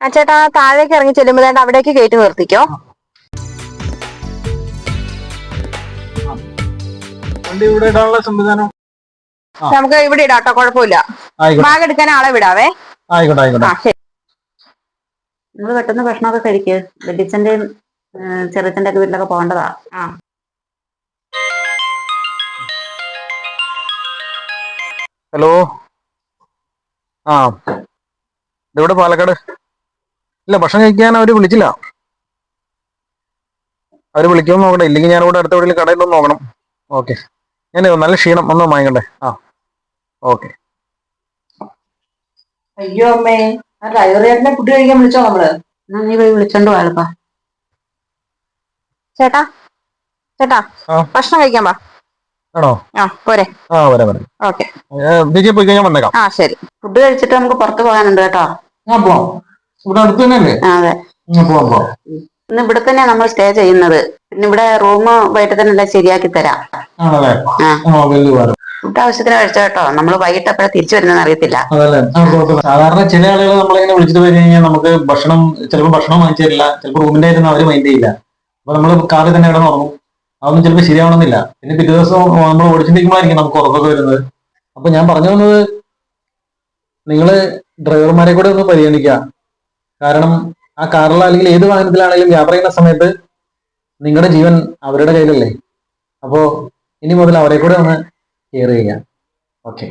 ആ ചേട്ടാ താഴേക്ക് ഇറങ്ങി ചെല്ലുമ്പോൾ അവിടേക്ക് കയറ്റി നിർത്തിക്കോ. വണ്ടി ഇവിടെ ഇടാനുള്ള സംവിധാനം. നമുക്ക് ഇവിടെ ഇടാട്ടോ കുഴപ്പമില്ല. ആയിക്കോട്ടെ. ബാഗ് എടുക്കാൻ ആളെ വിടാവേ. ആയിക്കോട്ടെ നിങ്ങൾ പെട്ടെന്ന് ഭക്ഷണമൊക്കെ കഴിക്ക്. വെല്ലിച്ചന്റെയും ചെറുച്ചന്റെ ഒക്കെ വീട്ടിലൊക്കെ പോകേണ്ടതാ. ആ. ഹലോ? ആ. ഇതെവിടെ പാലക്കാട്? ഇല്ല ഭക്ഷണം കഴിക്കാൻ അവർ വിളിച്ചില്ല. അവർ വിളിക്കുമെന്ന് നോക്കട്ടെ. ഇല്ലെങ്കിൽ ഞാൻ ഇവിടെ അടുത്ത എവിടെയെങ്കിലും കടയിലൊന്ന് നോക്കണം. ഓക്കെ. ഞാൻ നല്ല ക്ഷീണം. ഒന്ന് വാങ്ങിക്കണ്ടേ ആ. ഓക്കെ. അയ്യോ അമ്മേ. ആ ഡ്രൈവറിനെ ഫുഡ് കഴിക്കാൻ വിളിച്ചോ നമ്മൾ? എന്നാ നീ പോയി വിളിച്ചോണ്ട് പോയാലപ്പാ ചേട്ടാ. ചേട്ടാ ആ. ഭക്ഷണം കഴിക്കാൻ പാ ആണോ? ആ പോരെ. ആ വരാം വരാം. ഓക്കെ. ചേച്ചി പോയി കഴിഞ്ഞാൽ വന്നേക്കാം. ആ ശരി. ഫുഡ് കഴിച്ചിട്ട് നമുക്ക് പുറത്ത് പോകാനുണ്ട് കേട്ടോ. ഞാൻ പോവാം ഇവിടെ അടുത്ത് തന്നെയല്ലേ? അതെ. പോവാം പോവാം. ഇന്ന് ഇവിടെ തന്നെയാ നമ്മൾ സ്റ്റേ ചെയ്യുന്നത്. പിന്നെ ഇവിടെ റൂം വൈകിട്ട് തന്നെ എല്ലാം ശരിയാക്കി തരാം. ആണല്ലേ? ആ. ആ വലിയ ഉപകാരം ഫുഡ് ആവശ്യത്തിന് കഴിച്ചോ കേട്ടോ. നമ്മൾ വൈകിട്ട് എപ്പോഴാ തിരിച്ചു വരുന്നതെന്ന് അറിയത്തില്ല. അതല്ലേ? ആ, കുഴപ്പമില്ല. സാധാരണ ചില ആളുകൾ നമ്മളിങ്ങനെ വിളിച്ചിട്ട് വന്നു കഴിഞ്ഞാൽ നമുക്ക് ഭക്ഷണം ചിലപ്പോൾ ഭക്ഷണം വാങ്ങിച്ചു തരില്ല ചിലപ്പോൾ റൂമിന്റെ ആയിരുന്നു അവർ മൈൻഡ് ചെയ്യില്ല. അപ്പൊ നമ്മൾ കാറിൽ തന്നെ ഇവിടെ ഉറങ്ങും. അതൊന്നും ചിലപ്പോൾ ശരിയാവണമെന്നില്ല. പിന്നെ പിറ്റേ ദിവസം നമ്മൾ ഓടിച്ചിട്ടിരിക്കുമ്പോഴായിരിക്കും നമുക്ക് ഉറക്കൊക്കെ വരുന്നത്. അപ്പൊ ഞാൻ പറഞ്ഞു വന്നത് നിങ്ങൾ ഡ്രൈവർമാരെ കൂടെ ഒന്ന് പരിഗണിക്കുക. കാരണം ആ കാറിൽ അല്ലെങ്കിൽ ഏത് വാഹനത്തിലാണെങ്കിലും യാത്ര ചെയ്യുന്ന സമയത്ത് നിങ്ങളുടെ ജീവൻ അവരുടെ കയ്യിലല്ലേ? അപ്പോ ഇനി മുതൽ അവരെ കൂടെ ഒന്ന് കെയർ ചെയ്യുക. ഓക്കെ.